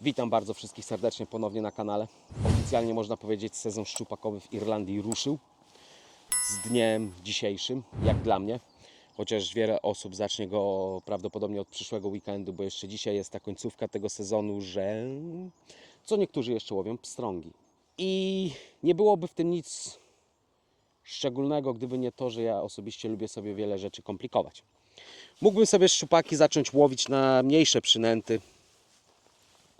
Witam bardzo wszystkich serdecznie ponownie na kanale. Oficjalnie można powiedzieć sezon szczupakowy w Irlandii ruszył z dniem dzisiejszym, jak dla mnie. Chociaż wiele osób zacznie go prawdopodobnie od przyszłego weekendu, bo jeszcze dzisiaj jest ta końcówka tego sezonu, że co niektórzy jeszcze łowią pstrągi. I nie byłoby w tym nic szczególnego, gdyby nie to, że ja osobiście lubię sobie wiele rzeczy komplikować. Mógłbym sobie szczupaki zacząć łowić na mniejsze przynęty,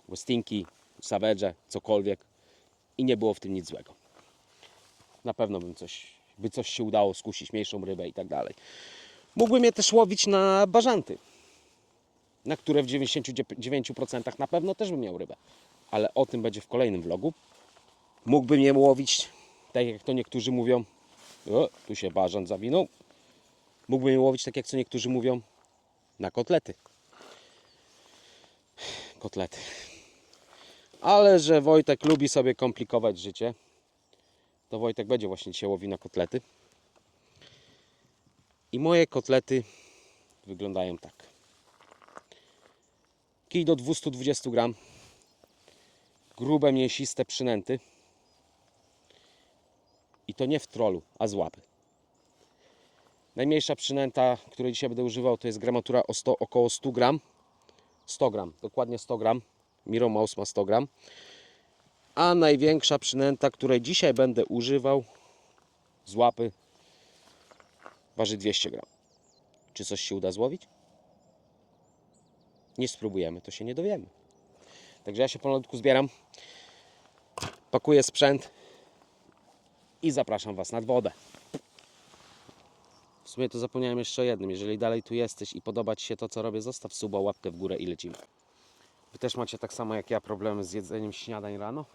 Westinki, Savage, cokolwiek i nie było w tym nic złego. Na pewno bym coś, by coś się udało skusić, mniejszą rybę i tak dalej. Mógłbym je też łowić na bażanty, na które w 99% na pewno też bym miał rybę, ale o tym będzie w kolejnym vlogu. Mógłbym je łowić, tak jak to niektórzy mówią, o, tu się bażant zawinął. Mógłbym je łowić, tak jak co niektórzy mówią, na kotlety. Kotlety. Ale że Wojtek lubi sobie komplikować życie, to Wojtek będzie właśnie dzisiaj łowił na kotlety. I moje kotlety wyglądają tak. Kij do 220 gram. Grube, mięsiste przynęty. I to nie w trolu, a z łapy. Najmniejsza przynęta, której dzisiaj będę używał, to jest gramatura o 100, około 100 gram. 100 gram, dokładnie 100 gram. Miro Mouse ma 100 gram. A największa przynęta, której dzisiaj będę używał z łapy, waży 200 gram. Czy coś się uda złowić? Nie spróbujemy, to się nie dowiemy. Także ja się pomalutku zbieram, pakuję sprzęt i zapraszam Was nad wodę. W sumie to zapomniałem jeszcze o jednym. Jeżeli dalej tu jesteś i podoba Ci się to, co robię, zostaw suba, łapkę w górę i lecimy. Też macie tak samo jak ja problemy z jedzeniem śniadań rano?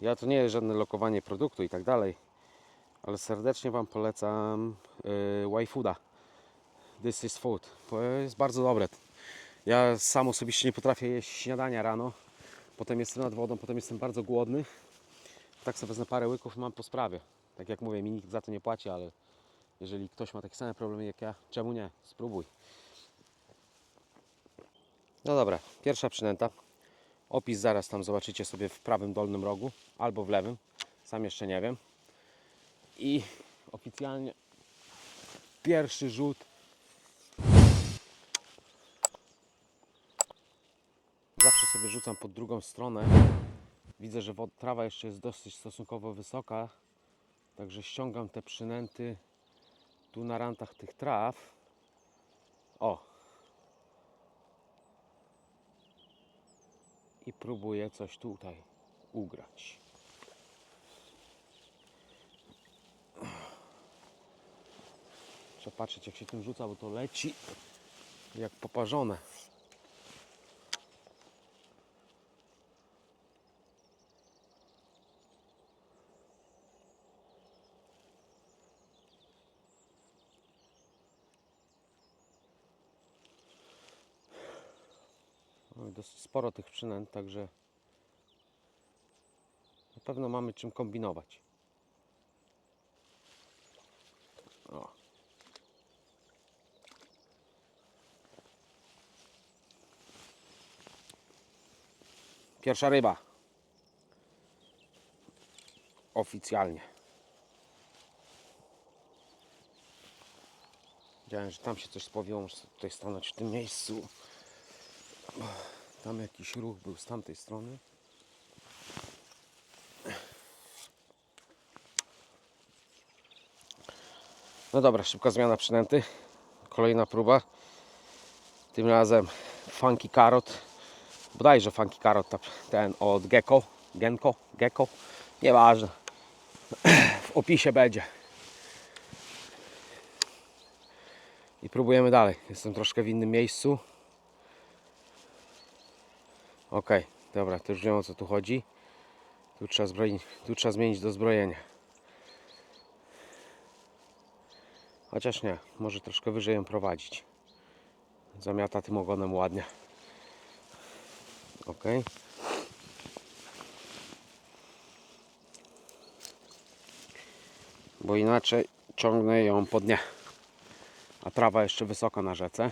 Ja to nie jest żadne lokowanie produktu i tak dalej, ale serdecznie Wam polecam yy, Y-Fooda. This is food. To jest bardzo dobre. Ja sam osobiście nie potrafię jeść śniadania rano. Potem jestem nad wodą, potem jestem bardzo głodny. Tak sobie wezmę parę łyków mam po sprawie. Tak jak mówię, mi nikt za to nie płaci, ale jeżeli ktoś ma takie same problemy jak ja, czemu nie? Spróbuj. No dobra, pierwsza przynęta. Opis zaraz tam zobaczycie sobie w prawym dolnym rogu albo w lewym. Sam jeszcze nie wiem. I oficjalnie pierwszy rzut. Zawsze sobie rzucam pod drugą stronę. Widzę, że trawa jeszcze jest dosyć stosunkowo wysoka. Także ściągam te przynęty tu na rantach tych traw. O, i próbuję coś tutaj ugrać. Trzeba patrzeć jak się tym rzuca, bo to leci jak poparzone. Sporo tych przynęt, także na pewno mamy czym kombinować. O. Pierwsza ryba. Oficjalnie. Wiedziałem, że tam się coś spowiło, muszę tutaj stanąć w tym miejscu. Tam jakiś ruch był z tamtej strony. No dobra, szybka zmiana przynęty. Kolejna próba. Tym razem Funky Carrot. Bodajże Funky Carrot ta- ten od Gecko. Genko, Gecko. Nieważne. W opisie będzie. I próbujemy dalej. Jestem troszkę w innym miejscu. Ok, dobra, to już wiem o co tu chodzi. Tu trzeba, tu trzeba zmienić do zbrojenia. Chociaż nie, może troszkę wyżej ją prowadzić. Zamiata tym ogonem ładnie. Ok. Bo inaczej ciągnę ją po dnie. A trawa jeszcze wysoka na rzece.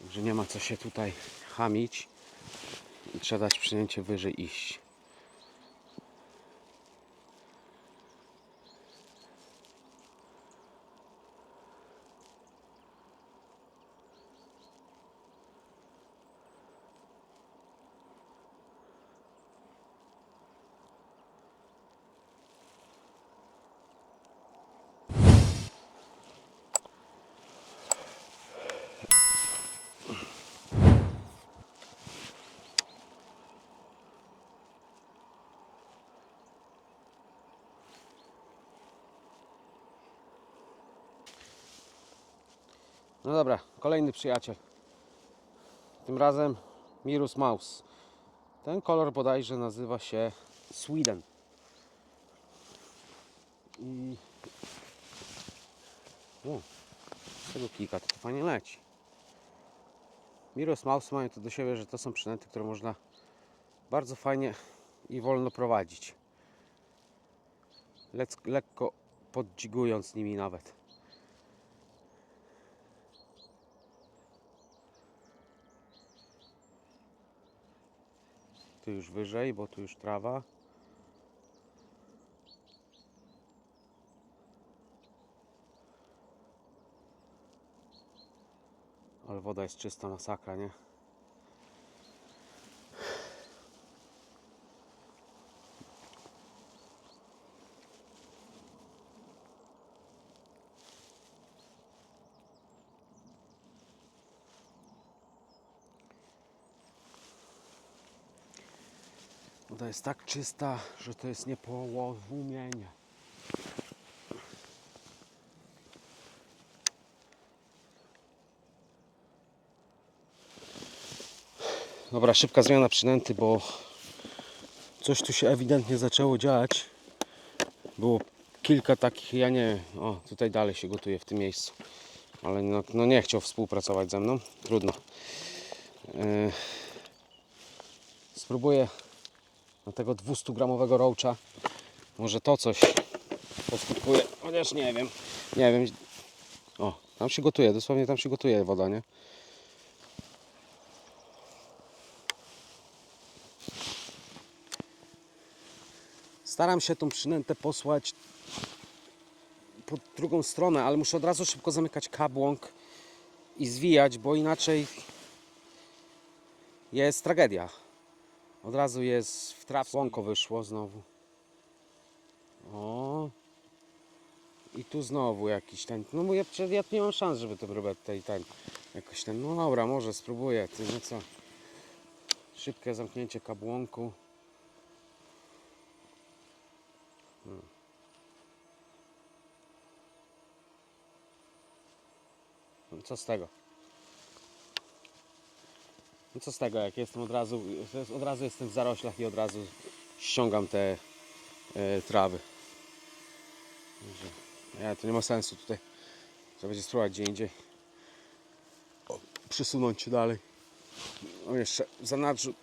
Także nie ma co się tutaj chamić. Trzeba dać przynęcie wyżej iść. No dobra, kolejny przyjaciel. Tym razem Mirus Maus. Ten kolor bodajże nazywa się Sweden. I... O, z tego kika to fajnie leci. Mirus Maus mają to do siebie, że to są przynęty, które można bardzo fajnie i wolno prowadzić. Lec- lekko poddzigując nimi nawet. Tu już wyżej, bo tu już trawa. Ale woda jest czysta, masakra, nie? Woda jest tak czysta, że to jest nieporozumienie. Dobra, szybka zmiana przynęty, bo coś tu się ewidentnie zaczęło dziać. Było kilka takich, ja nie o tutaj dalej się gotuje w tym miejscu. Ale no, no nie chciał współpracować ze mną, trudno. Yy, spróbuję na tego 200 gramowego roacha. Może to coś poskutkuje, chociaż nie wiem. Nie wiem. O, tam się gotuje, dosłownie tam się gotuje woda, nie? Staram się tą przynętę posłać pod drugą stronę, ale muszę od razu szybko zamykać kabłąk i zwijać, bo inaczej jest tragedia. Od razu jest w traf. Słonko wyszło znowu. O. I tu znowu jakiś ten. No przecież ja nie mam szans, żeby to rybę tutaj ten. Jakoś ten. No dobra, może spróbuję. Ty, no co? Szybkie zamknięcie kabłonku. Hmm. Co z tego? Co z tego, jak jestem od razu, od razu jestem w zaroślach i od razu ściągam te e, trawy. Nie, to nie ma sensu tutaj. Trzeba będzie spróbować gdzie indziej. O, przysunąć się dalej. No jeszcze w zanadrzu.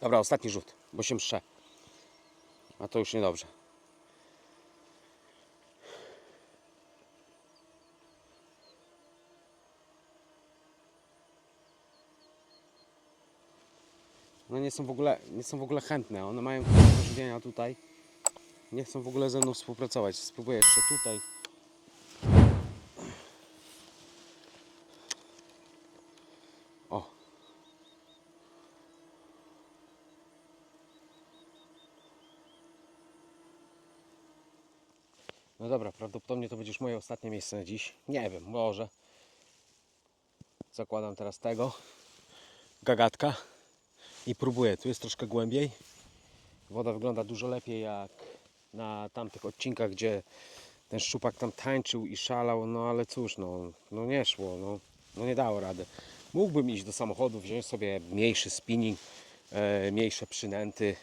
Dobra, ostatni rzut, bo się mszę. A to już niedobrze. Nie są w ogóle, nie są w ogóle chętne. One mają żywienia tutaj. Nie chcą w ogóle ze mną współpracować. Spróbuję jeszcze tutaj. O. No dobra, prawdopodobnie to będzie już moje ostatnie miejsce na dziś. Nie wiem, może. Zakładam teraz tego. Gagatka i próbuję. Tu jest troszkę głębiej. Woda wygląda dużo lepiej jak na tamtych odcinkach, gdzie ten szczupak tam tańczył i szalał, no ale cóż, no, no nie szło, no, no nie dało rady. Mógłbym iść do samochodu, wziąć sobie mniejszy spinning, e, mniejsze przynęty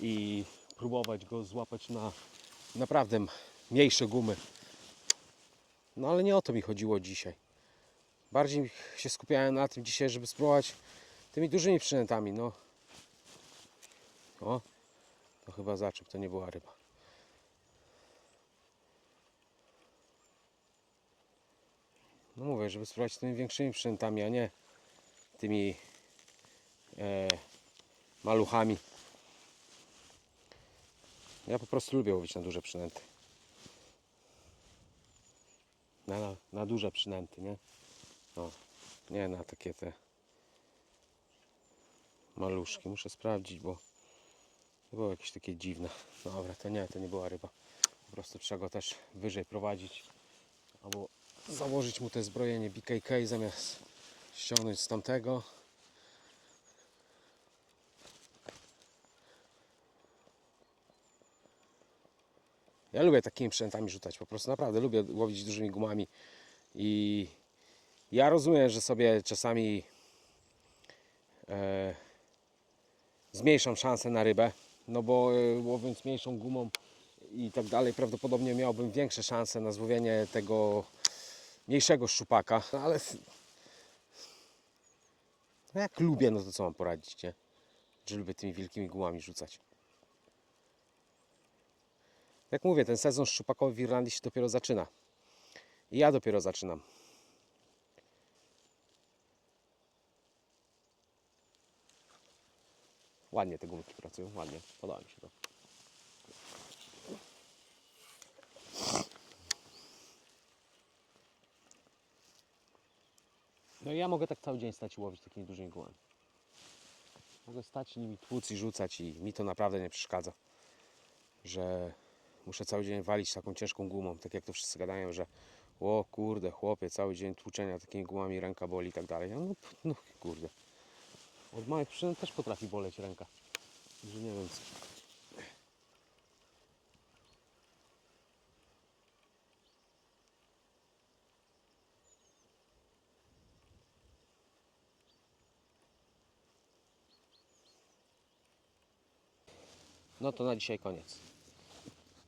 i próbować go złapać na naprawdę mniejsze gumy. No ale nie o to mi chodziło dzisiaj. Bardziej się skupiałem na tym dzisiaj, żeby spróbować tymi dużymi przynętami, no. O, to chyba zaczep, to nie była ryba. No mówię, żeby spróbować tymi większymi przynętami, a nie tymi e, maluchami. Ja po prostu lubię łowić na duże przynęty. Na, na, na duże przynęty, nie? No, nie na takie te maluszki. Muszę sprawdzić, bo było jakieś takie dziwne. Dobra, to nie, to nie była ryba. Po prostu trzeba go też wyżej prowadzić. Albo założyć mu te zbrojenie BKK zamiast ściągnąć z tamtego. Ja lubię takimi przynętami rzucać, po prostu naprawdę lubię łowić dużymi gumami i ja rozumiem, że sobie czasami e, zmniejszam szanse na rybę, no bo e, łowiąc mniejszą gumą i tak dalej, prawdopodobnie miałbym większe szanse na złowienie tego mniejszego szczupaka, no ale no jak lubię, no to co mam poradzić, nie? Że lubię tymi wielkimi gumami rzucać. Jak mówię, ten sezon szczupakowy w Irlandii się dopiero zaczyna. I ja dopiero zaczynam. Ładnie te gumki pracują, ładnie. Podoba mi się to. No i ja mogę tak cały dzień stać i łowić takimi dużymi gumami. Mogę stać nimi tłuc i rzucać i mi to naprawdę nie przeszkadza. Że muszę cały dzień walić taką ciężką gumą, tak jak to wszyscy gadają, że o kurde, chłopie, cały dzień tłuczenia takimi gumami, ręka boli i tak dalej. No, p- no kurde. Od małych przynęt też potrafi boleć ręka. Nie wiem. No to na dzisiaj koniec.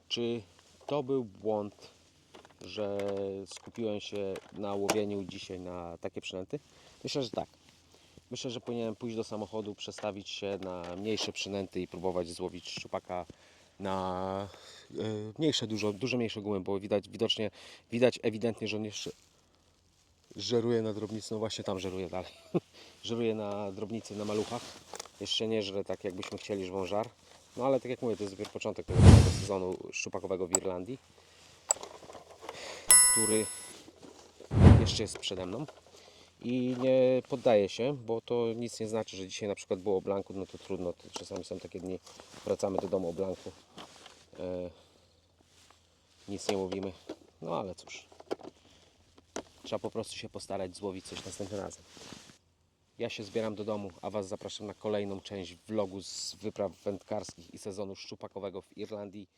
Czy to był błąd, że skupiłem się na łowieniu dzisiaj na takie przynęty? Myślę, że tak. Myślę, że powinienem pójść do samochodu, przestawić się na mniejsze przynęty i próbować złowić szczupaka na e, mniejsze, dużo, dużo mniejsze gumy, bo widać, widocznie, widać ewidentnie, że on jeszcze żeruje na drobnicy, no właśnie tam żeruje dalej. żeruje na drobnicy, na maluchach. Jeszcze nie żre tak, jakbyśmy chcieli, on żar. No ale tak jak mówię, to jest dopiero początek tego nowego sezonu szczupakowego w Irlandii, który jeszcze jest przede mną. I nie poddaję się, bo to nic nie znaczy, że dzisiaj na przykład było o blanku, no to trudno. To czasami są takie dni, wracamy do domu o blanku. E, nic nie mówimy. No ale cóż. Trzeba po prostu się postarać złowić coś następnym razem. Ja się zbieram do domu, a Was zapraszam na kolejną część vlogu z wypraw wędkarskich i sezonu szczupakowego w Irlandii.